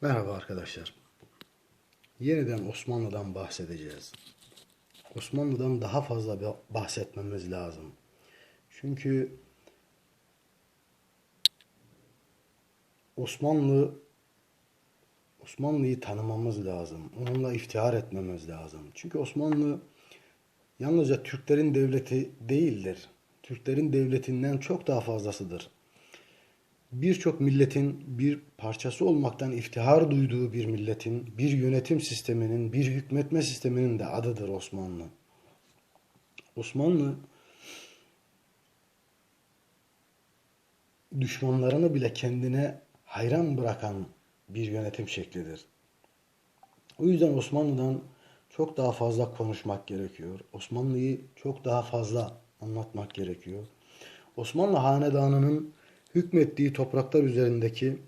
Merhaba arkadaşlar. Yeniden Osmanlı'dan bahsedeceğiz. Osmanlı'dan daha fazla ba- bahsetmemiz lazım. Çünkü Osmanlı Osmanlı'yı tanımamız lazım. Onunla iftihar etmemiz lazım. Çünkü Osmanlı yalnızca Türklerin devleti değildir. Türklerin devletinden çok daha fazlasıdır birçok milletin bir parçası olmaktan iftihar duyduğu bir milletin, bir yönetim sisteminin, bir hükmetme sisteminin de adıdır Osmanlı. Osmanlı düşmanlarını bile kendine hayran bırakan bir yönetim şeklidir. O yüzden Osmanlı'dan çok daha fazla konuşmak gerekiyor. Osmanlı'yı çok daha fazla anlatmak gerekiyor. Osmanlı Hanedanı'nın hükmettiği topraklar üzerindeki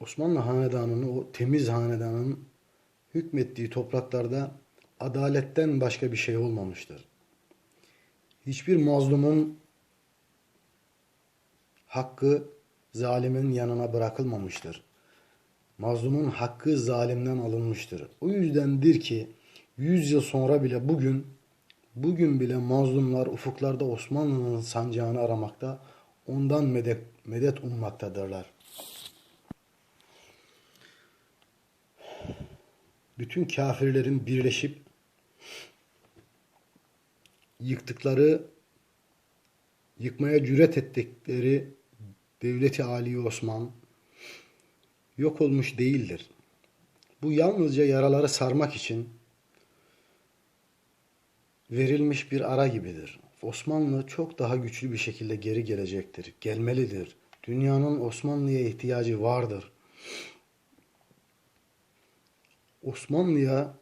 Osmanlı Hanedanı'nın o temiz hanedanın hükmettiği topraklarda adaletten başka bir şey olmamıştır. Hiçbir mazlumun hakkı zalimin yanına bırakılmamıştır. Mazlumun hakkı zalimden alınmıştır. O yüzdendir ki 100 yıl sonra bile bugün bugün bile mazlumlar ufuklarda Osmanlı'nın sancağını aramakta, ondan medet, medet ummaktadırlar. Bütün kafirlerin birleşip yıktıkları, yıkmaya cüret ettikleri Devleti Ali Osman yok olmuş değildir. Bu yalnızca yaraları sarmak için verilmiş bir ara gibidir. Osmanlı çok daha güçlü bir şekilde geri gelecektir. Gelmelidir. Dünyanın Osmanlı'ya ihtiyacı vardır. Osmanlı'ya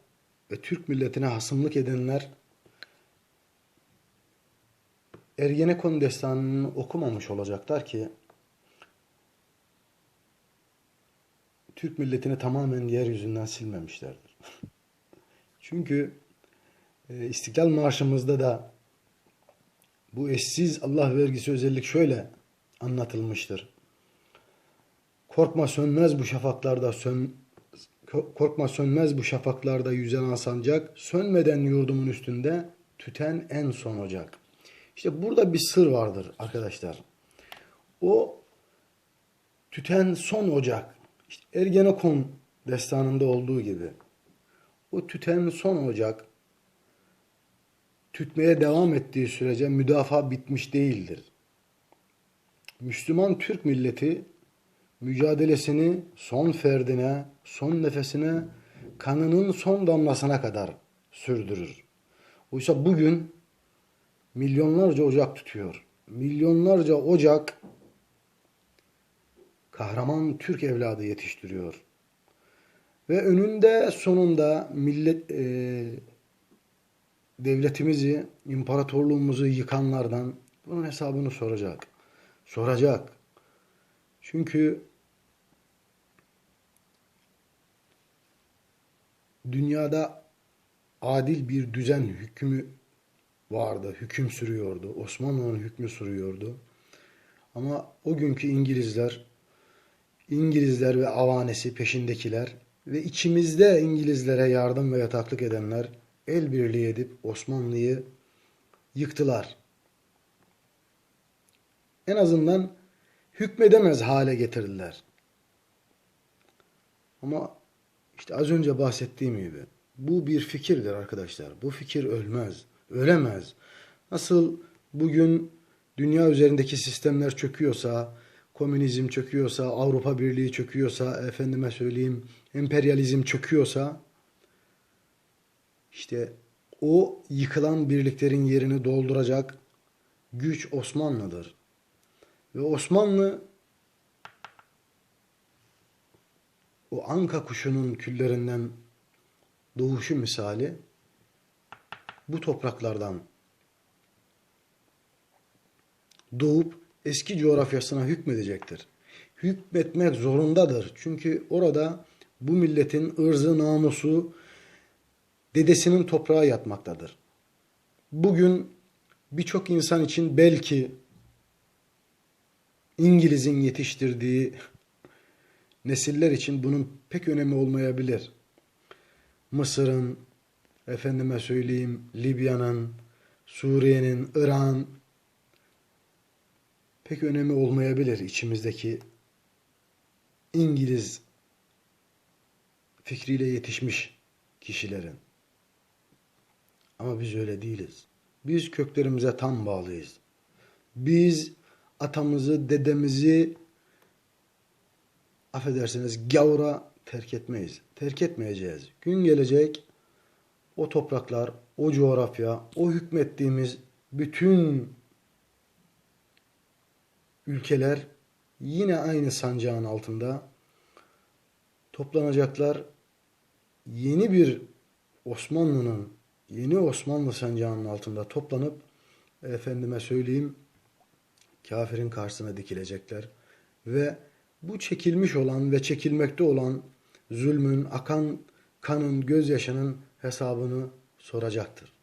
ve Türk milletine hasımlık edenler Ergenekon destanını okumamış olacaklar ki Türk milletini tamamen yeryüzünden silmemişlerdir. Çünkü e, İstiklal Marşımızda da bu eşsiz Allah vergisi özellik şöyle anlatılmıştır. Korkma sönmez bu şafaklarda sön korkma sönmez bu şafaklarda yüzen sancak sönmeden yurdumun üstünde tüten en son ocak. İşte burada bir sır vardır arkadaşlar. O tüten son ocak işte Ergenekon destanında olduğu gibi o tüten son ocak tütmeye devam ettiği sürece müdafaa bitmiş değildir. Müslüman Türk milleti mücadelesini son ferdine, son nefesine, kanının son damlasına kadar sürdürür. Oysa bugün milyonlarca ocak tutuyor. Milyonlarca ocak kahraman Türk evladı yetiştiriyor. Ve önünde sonunda millet e, devletimizi, imparatorluğumuzu yıkanlardan bunun hesabını soracak. Soracak. Çünkü dünyada adil bir düzen hükmü vardı, hüküm sürüyordu. Osmanlı'nın hükmü sürüyordu. Ama o günkü İngilizler, İngilizler ve avanesi peşindekiler ve içimizde İngilizlere yardım ve yataklık edenler el birliği edip Osmanlı'yı yıktılar. En azından hükmedemez hale getirdiler. Ama işte az önce bahsettiğim gibi bu bir fikirdir arkadaşlar. Bu fikir ölmez, ölemez. Nasıl bugün dünya üzerindeki sistemler çöküyorsa, komünizm çöküyorsa, Avrupa Birliği çöküyorsa, efendime söyleyeyim emperyalizm çöküyorsa işte o yıkılan birliklerin yerini dolduracak güç Osmanlı'dır. Ve Osmanlı o anka kuşunun küllerinden doğuşu misali bu topraklardan doğup eski coğrafyasına hükmedecektir. Hükmetmek zorundadır. Çünkü orada bu milletin ırzı, namusu, dedesinin toprağa yatmaktadır. Bugün birçok insan için belki İngiliz'in yetiştirdiği nesiller için bunun pek önemi olmayabilir. Mısır'ın, efendime söyleyeyim Libya'nın, Suriye'nin, Irak'ın pek önemi olmayabilir içimizdeki İngiliz fikriyle yetişmiş kişilerin. Ama biz öyle değiliz. Biz köklerimize tam bağlıyız. Biz atamızı, dedemizi affedersiniz gavura terk etmeyiz. Terk etmeyeceğiz. Gün gelecek o topraklar, o coğrafya, o hükmettiğimiz bütün ülkeler yine aynı sancağın altında toplanacaklar. Yeni bir Osmanlı'nın, yeni Osmanlı sancağının altında toplanıp efendime söyleyeyim kafirin karşısına dikilecekler ve bu çekilmiş olan ve çekilmekte olan zulmün, akan kanın, gözyaşının hesabını soracaktır.